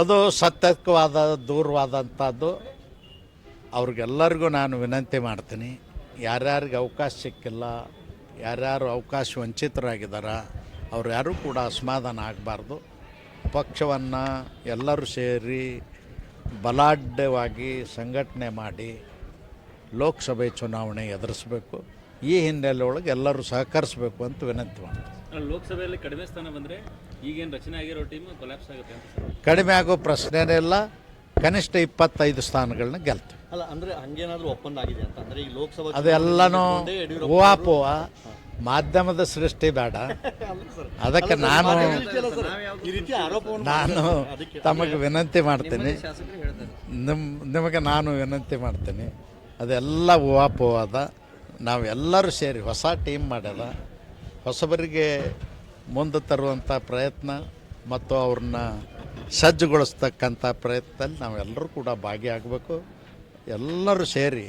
ಅದು ಸತ್ಯಕ್ಕವಾದ ದೂರವಾದಂಥದ್ದು. ಅವ್ರಿಗೆಲ್ಲರಿಗೂ ನಾನು ವಿನಂತಿ ಮಾಡ್ತೀನಿ. ಯಾರ್ಯಾರಿಗೆ ಅವಕಾಶ ಸಿಕ್ಕಿಲ್ಲ, ಯಾರ್ಯಾರು ಅವಕಾಶ ವಂಚಿತರಾಗಿದ್ದಾರೆ ಅವ್ರು ಯಾರೂ ಕೂಡ ಅಸಮಾಧಾನ ಆಗಬಾರ್ದು. ಪಕ್ಷವನ್ನು ಎಲ್ಲರೂ ಸೇರಿ ಬಲಾಢ್ಯವಾಗಿ ಸಂಘಟನೆ ಮಾಡಿ ಲೋಕಸಭೆ ಚುನಾವಣೆ ಎದುರಿಸಬೇಕು. ಈ ಹಿನ್ನೆಲೆ ಒಳಗೆ ಎಲ್ಲರೂ ಸಹಕರಿಸಬೇಕು ಅಂತ ವಿನಂತಿ ಮಾಡ್ತೀನಿ. ಲೋಕಸಭೆಯಲ್ಲಿ ಕಡಿಮೆ ಸ್ಥಾನ ಬಂದರೆ ಈಗೇನು ರಚನೆ ಆಗಿರೋ ಟೀಮ್ ಕೊಲ್ಯಾಪ್ಸ್ ಆಗುತ್ತೆ ಅಂತ ಕಡಿಮೆ ಆಗೋ ಪ್ರಶ್ನೆನೇ ಇಲ್ಲ. ಕನಿಷ್ಠ ಇಪ್ಪತ್ತೈದು ಸ್ಥಾನಗಳನ್ನ ಗೆಲ್ತೀವಿ ಅಲ್ಲ ಅಂದ್ರೆ ಹಂಗೇನಾದ್ರೂ ಒಪ್ಪಂದ ಆಗಿದೆ ಅಂತ. ಅಂದ್ರೆ ಈ ಲೋಕಸಭಾ ಅದೆಲ್ಲನೂ ಓವಾಪೋವ ಮಾಧ್ಯಮದ ಸೃಷ್ಟಿ ಬೇಡ. ಅದಕ್ಕೆ ನಾನು ಈ ರೀತಿ ಆರೋಪವನ್ನು ನಾನು ತಮಗೆ ವಿನಂತಿ ಮಾಡ್ತೀನಿ. ನಿಮ್ ನಿಮಗೆ ನಾನು ವಿನಂತಿ ಮಾಡ್ತೀನಿ. ಅದೆಲ್ಲ ನಾವು ಎಲ್ಲರೂ ಸೇರಿ ಹೊಸ ಟೀಮ್ ಮಾಡ್ಯದ. ಹೊಸಬರಿಗೆ ಮುಂದೆ ತರುವಂಥ ಪ್ರಯತ್ನ ಮತ್ತು ಅವ್ರನ್ನ ಸಜ್ಜುಗೊಳಿಸ್ತಕ್ಕಂಥ ಪ್ರಯತ್ನದಲ್ಲಿ ನಾವೆಲ್ಲರೂ ಕೂಡ ಭಾಗಿಯಾಗಬೇಕು. ಎಲ್ಲರೂ ಸೇರಿ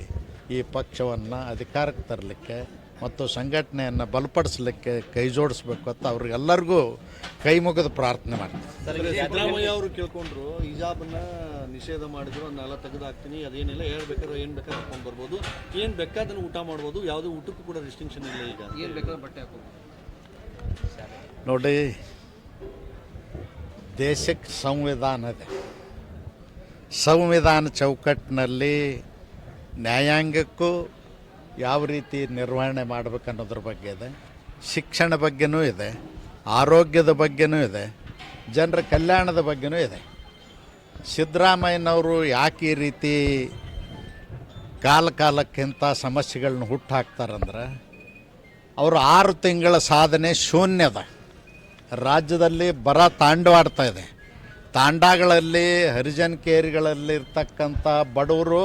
ಈ ಪಕ್ಷವನ್ನು ಅಧಿಕಾರಕ್ಕೆ ತರಲಿಕ್ಕೆ ಮತ್ತು ಸಂಘಟನೆಯನ್ನು ಬಲಪಡಿಸಲಿಕ್ಕೆ ಕೈ ಜೋಡಿಸ್ಬೇಕು ಅಂತ ಅವ್ರಿಗೆಲ್ಲರಿಗೂ ಕೈ ಮುಗಿದು ಪ್ರಾರ್ಥನೆ ಮಾಡ್ತೀನಿ. ಸಿದ್ದರಾಮಯ್ಯ ಅವರು ಕೇಳ್ಕೊಂಡ್ರು ಹಿಜಾಬನ್ನ ನಿಷೇಧ ಮಾಡಿದ್ರು ಅದನ್ನೆಲ್ಲ ತೆಗೆದು ಹಾಕ್ತೀನಿ ಅದೇನಿಲ್ಲ ಹೇಳ್ಬೇಕಾದ್ರೆ ಏನು ಬೇಕಾದ್ರೆ ಹಾಕೊಂಡು ಬರ್ಬೋದು. ಏನು ಬೇಕಾದ್ರೆ ಊಟ ಮಾಡ್ಬೋದು ಯಾವುದೇ ಊಟಕ್ಕೂ ಕೂಡ ರಿಸ್ಟ್ರಿಕ್ಷನ್ ಇಲ್ಲ ಈಗ. ಏನು ಬೇಕಾದ್ರೆ ಬಟ್ಟೆ ಹಾಕೋದು ನೋಡಿ ದೇಶಕ್ಕೆ ಸಂವಿಧಾನ ಇದೆ. ಸಂವಿಧಾನ ಚೌಕಟ್ಟಿನಲ್ಲಿ ನ್ಯಾಯಾಂಗಕ್ಕೂ ಯಾವ ರೀತಿ ನಿರ್ವಹಣೆ ಮಾಡಬೇಕನ್ನೋದ್ರ ಬಗ್ಗೆ ಇದೆ. ಶಿಕ್ಷಣ ಬಗ್ಗೆನೂ ಇದೆ. ಆರೋಗ್ಯದ ಬಗ್ಗೆನೂ ಇದೆ. ಜನರ ಕಲ್ಯಾಣದ ಬಗ್ಗೆನೂ ಇದೆ. ಸಿದ್ದರಾಮಯ್ಯನವರು ಯಾಕೆ ಈ ರೀತಿ ಕಾಲ ಕಾಲಕ್ಕಿಂತ ಸಮಸ್ಯೆಗಳನ್ನ ಹುಟ್ಟು ಹಾಕ್ತಾರಂದ್ರೆ ಅವರು ಆರು ತಿಂಗಳ ಸಾಧನೆ ಶೂನ್ಯದ. ರಾಜ್ಯದಲ್ಲಿ ಬರ ತಾಂಡವಾಡ್ತಾ ಇದೆ. ತಾಂಡಾಗಳಲ್ಲಿ ಹರಿಜನ್ ಕೇರಿಗಳಲ್ಲಿ ಇರ್ತಕ್ಕಂಥ ಬಡವರು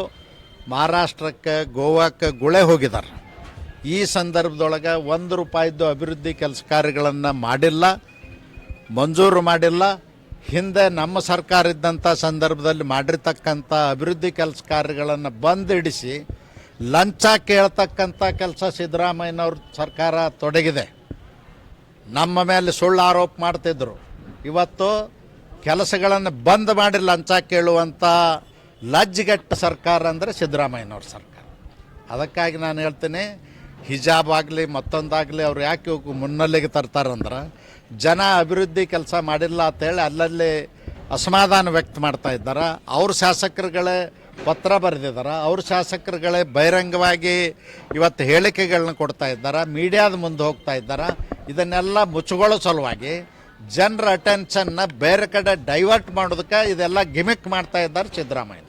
ಮಹಾರಾಷ್ಟ್ರಕ್ಕೆ, ಗೋವಾಕ್ಕೆ ಗುಳೆ ಹೋಗಿದ್ದಾರೆ. ಈ ಸಂದರ್ಭದೊಳಗೆ ಒಂದು ರೂಪಾಯಿದ್ದು ಅಭಿವೃದ್ಧಿ ಕೆಲಸ ಕಾರ್ಯಗಳನ್ನು ಮಾಡಿಲ್ಲ, ಮಂಜೂರು ಮಾಡಿಲ್ಲ. ಹಿಂದೆ ನಮ್ಮ ಸರ್ಕಾರ ಇದ್ದಂಥ ಸಂದರ್ಭದಲ್ಲಿ ಮಾಡಿರ್ತಕ್ಕಂಥ ಅಭಿವೃದ್ಧಿ ಕೆಲಸ ಕಾರ್ಯಗಳನ್ನು ಬಂದಿಡಿಸಿ, ಲಂಚ ಕೇಳ್ತಕ್ಕಂಥ ಕೆಲಸ ಸಿದ್ದರಾಮಯ್ಯನವ್ರ ಸರ್ಕಾರ ತೊಡಗಿದೆ. ನಮ್ಮ ಮೇಲೆ ಸುಳ್ಳು ಆರೋಪ ಮಾಡ್ತಿದ್ರು. ಇವತ್ತು ಕೆಲಸಗಳನ್ನು ಬಂದ್ ಮಾಡಿ ಲಂಚ ಕೇಳುವಂಥ ಲಜ್ಜೆಗೆಟ್ಟ ಸರ್ಕಾರ ಅಂದರೆ ಸಿದ್ದರಾಮಯ್ಯನವ್ರ ಸರ್ಕಾರ. ಅದಕ್ಕಾಗಿ ನಾನು ಹೇಳ್ತೀನಿ, ಹಿಜಾಬ್ ಆಗಲಿ, ಮತ್ತೊಂದಾಗಲಿ ಅವ್ರು ಯಾಕೆ ಇವ್ಕೆ ಮುನ್ನೆಲೆಗೆ ತರ್ತಾರಂದ್ರೆ ಜನ ಅಭಿವೃದ್ಧಿ ಕೆಲಸ ಮಾಡಿಲ್ಲ ಅಂತೇಳಿ ಅಲ್ಲಲ್ಲಿ ಅಸಮಾಧಾನ ವ್ಯಕ್ತ ಮಾಡ್ತಾ ಇದ್ದಾರೆ. ಅವ್ರ ಶಾಸಕರುಗಳೇ ಪತ್ರ ಬರೆದಿದ್ದಾರೆ ಅವ್ರ ಶಾಸಕರುಗಳೇ ಬಹಿರಂಗವಾಗಿ ಇವತ್ತು ಹೇಳಿಕೆಗಳನ್ನ ಕೊಡ್ತಾ ಇದ್ದಾರೆ. ಮೀಡಿಯಾದ ಮುಂದೆ ಹೋಗ್ತಾ ಇದ್ದಾರೆ. ಇದನ್ನೆಲ್ಲ ಮುಚ್ಚುಗೊಳ್ಳೋ ಸಲುವಾಗಿ ಜನರ ಅಟೆನ್ಷನ್ನ ಬೇರೆ ಕಡೆ ಡೈವರ್ಟ್ ಮಾಡೋದಕ್ಕೆ ಇದೆಲ್ಲ ಗಿಮಿಕ್ ಮಾಡ್ತಾ ಇದ್ದಾರೆ ಸಿದ್ದರಾಮಯ್ಯ.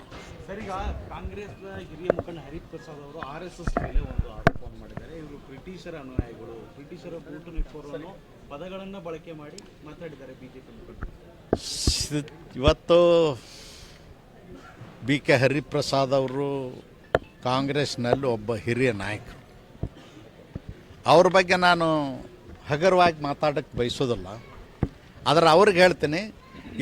ಸರ್ ಈಗ ಕಾಂಗ್ರೆಸ್ ಹಿರಿಯ ಮುಖಂಡ ಹರಿಪ್ರಸಾದ್ ಅವರು ಆರ್ ಎಸ್ ಎಸ್ ಮೇಲೆ ಒಂದು ಆರೋಪವನ್ನು ಮಾಡಿದ್ದಾರೆ. ಇವರು ಬ್ರಿಟಿಷರ ಅನುಯಾಯಿಗಳು. ಬ್ರಿಟಿಷರ ಬೂಟು ನಿಟ್ಟೋರು ಪದಗಳನ್ನು ಬಳಕೆ ಮಾಡಿ ಮಾತಾಡಿದ್ದಾರೆ ಬಿಜೆಪಿ ಮುಖಂಡರು. ಇವತ್ತು ಬಿ ಕೆ ಹರಿಪ್ರಸಾದ್ ಅವರು ಕಾಂಗ್ರೆಸ್ನಲ್ಲಿ ಒಬ್ಬ ಹಿರಿಯ ನಾಯಕರು. ಅವ್ರ ಬಗ್ಗೆ ನಾನು ಹಗರವಾಗಿ ಮಾತಾಡೋಕ್ಕೆ ಬಯಸೋದಲ್ಲ ಆದರೆ ಅವ್ರಿಗೆ ಹೇಳ್ತೀನಿ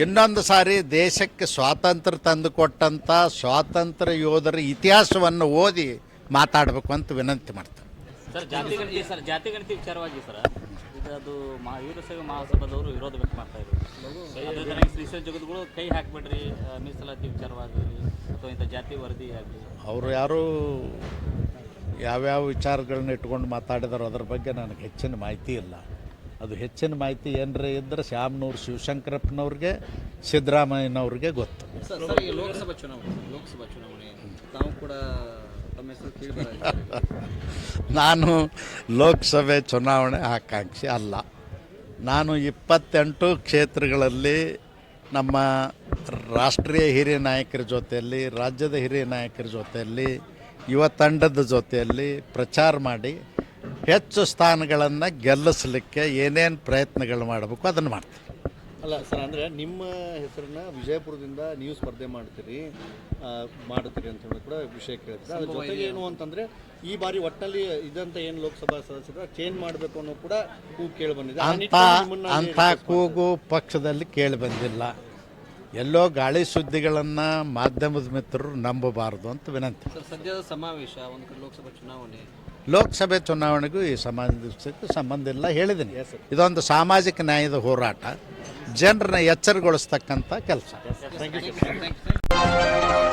ಇನ್ನೊಂದು ಸಾರಿ ದೇಶಕ್ಕೆ ಸ್ವಾತಂತ್ರ್ಯ ತಂದು ಕೊಟ್ಟಂಥ ಸ್ವಾತಂತ್ರ್ಯ ಯೋಧರ ಇತಿಹಾಸವನ್ನು ಓದಿ ಮಾತಾಡಬೇಕು ಅಂತ ವಿನಂತಿ ಮಾಡ್ತೀನಿ. ಸರ್ ಜಾತಿ ಗಣತಿ ಸರ್ ಜಾತಿ ಗಣತಿ ವಿಚಾರವಾಗಿ ಸರ್ ಇದು ಅದು ಮಹಾ ವೀರಶೈವ ಮಹಾಸಭಾದವರು ವಿರೋಧ ವ್ಯಕ್ತ ಮಾಡ್ತಾ ಥರ ಶ್ರೀಶೈಲ ಜಗದ್ಗಳು ಕೈ ಹಾಕ್ಬಿಡ್ರಿ ಮೀಸಲಾತಿ ವಿಚಾರವಾಗಿ ಅಥವಾ ಇಂಥ ಜಾತಿ ವರದಿ ಆಗಲಿ. ಅವರು ಯಾರು ಯಾವ್ಯಾವ ವಿಚಾರಗಳನ್ನ ಇಟ್ಕೊಂಡು ಮಾತಾಡಿದಾರೋ ಅದ್ರ ಬಗ್ಗೆ ನನಗೆ ಹೆಚ್ಚಿನ ಮಾಹಿತಿ ಇಲ್ಲ. ಅದು ಹೆಚ್ಚಿನ ಮಾಹಿತಿ ಏನರೇ ಇದ್ದರೆ ಶ್ಯಾಮ್ನೂರು ಶಿವಶಂಕರಪ್ಪನವ್ರಿಗೆ ಸಿದ್ದರಾಮಯ್ಯನವ್ರಿಗೆ ಗೊತ್ತು. ಸರ್ ಈಗ ಲೋಕಸಭಾ ಚುನಾವಣೆ ಲೋಕಸಭಾ ಚುನಾವಣೆ ತಾವು ಕೂಡ ನಾನು ಲೋಕಸಭೆ ಚುನಾವಣೆ ಆಕಾಂಕ್ಷಿ ಅಲ್ಲ. ನಾನು ಇಪ್ಪತ್ತೆಂಟು ಕ್ಷೇತ್ರಗಳಲ್ಲಿ ನಮ್ಮ ರಾಷ್ಟ್ರೀಯ ಹಿರಿಯ ನಾಯಕರ ಜೊತೆಯಲ್ಲಿ ರಾಜ್ಯದ ಹಿರಿಯ ನಾಯಕರ ಜೊತೆಯಲ್ಲಿ ಯುವ ತಂಡದ ಜೊತೆಯಲ್ಲಿ ಪ್ರಚಾರ ಮಾಡಿ ಹೆಚ್ಚು ಸ್ಥಾನಗಳನ್ನು ಗೆಲ್ಲಿಸಲಿಕ್ಕೆ ಏನೇನು ಪ್ರಯತ್ನಗಳು ಮಾಡಬೇಕು ಅದನ್ನು ಮಾಡ್ತೀವಿ. ಅಲ್ಲ ಸರ್ ಅಂದ್ರೆ ನಿಮ್ಮ ಹೆಸರನ್ನ ವಿಜಯಪುರದಿಂದ ನೀವು ಸ್ಪರ್ಧೆ ಮಾಡ್ತೀರಿ ಮಾಡ್ತೀರಿ ಅಂತ ಹೇಳಿ ಕೂಡ ವಿಷಯ ಕೇಳ್ತೀರಿ ಅದ್ರ ಜೊತೆಗೆ ಏನು ಅಂತಂದರೆ ಈ ಬಾರಿ ಒಟ್ಟಲ್ಲಿ ಇದಂತ ಏನು ಲೋಕಸಭಾ ಸದಸ್ಯರ ಚೇಂಜ್ ಮಾಡಬೇಕು ಅನ್ನೋ ಕೂಡ ಕೂಗು ಕೇಳಿ ಬಂದಿದೆ. ಅಂತ ಅಂತ ಕೂಗು ಪಕ್ಷದಲ್ಲಿ ಕೇಳಿ ಬಂದಿಲ್ಲ. ಎಲ್ಲೋ ಗಾಳಿ ಸುದ್ದಿಗಳನ್ನು ಮಾಧ್ಯಮದ ಮಿತ್ರರು ನಂಬಬಾರದು ಅಂತ ವಿನಂತಿ. ಸರ್ ಸದ್ಯದ ಸಮಾವೇಶ ಒಂದು ಕಡೆ ಲೋಕಸಭಾ ಚುನಾವಣೆ. ಲೋಕಸಭೆ ಚುನಾವಣೆಗೂ ಈ ಸಮಾಜಕ್ಕೆ ಸಂಬಂಧ ಇಲ್ಲ ಹೇಳಿದ್ದೀನಿ. ಇದೊಂದು ಸಾಮಾಜಿಕ ನ್ಯಾಯದ ಹೋರಾಟ. ಜನರನ್ನ ಎಚ್ಚರಗೊಳಿಸ್ತಕ್ಕಂಥ ಕೆಲಸ. Thank you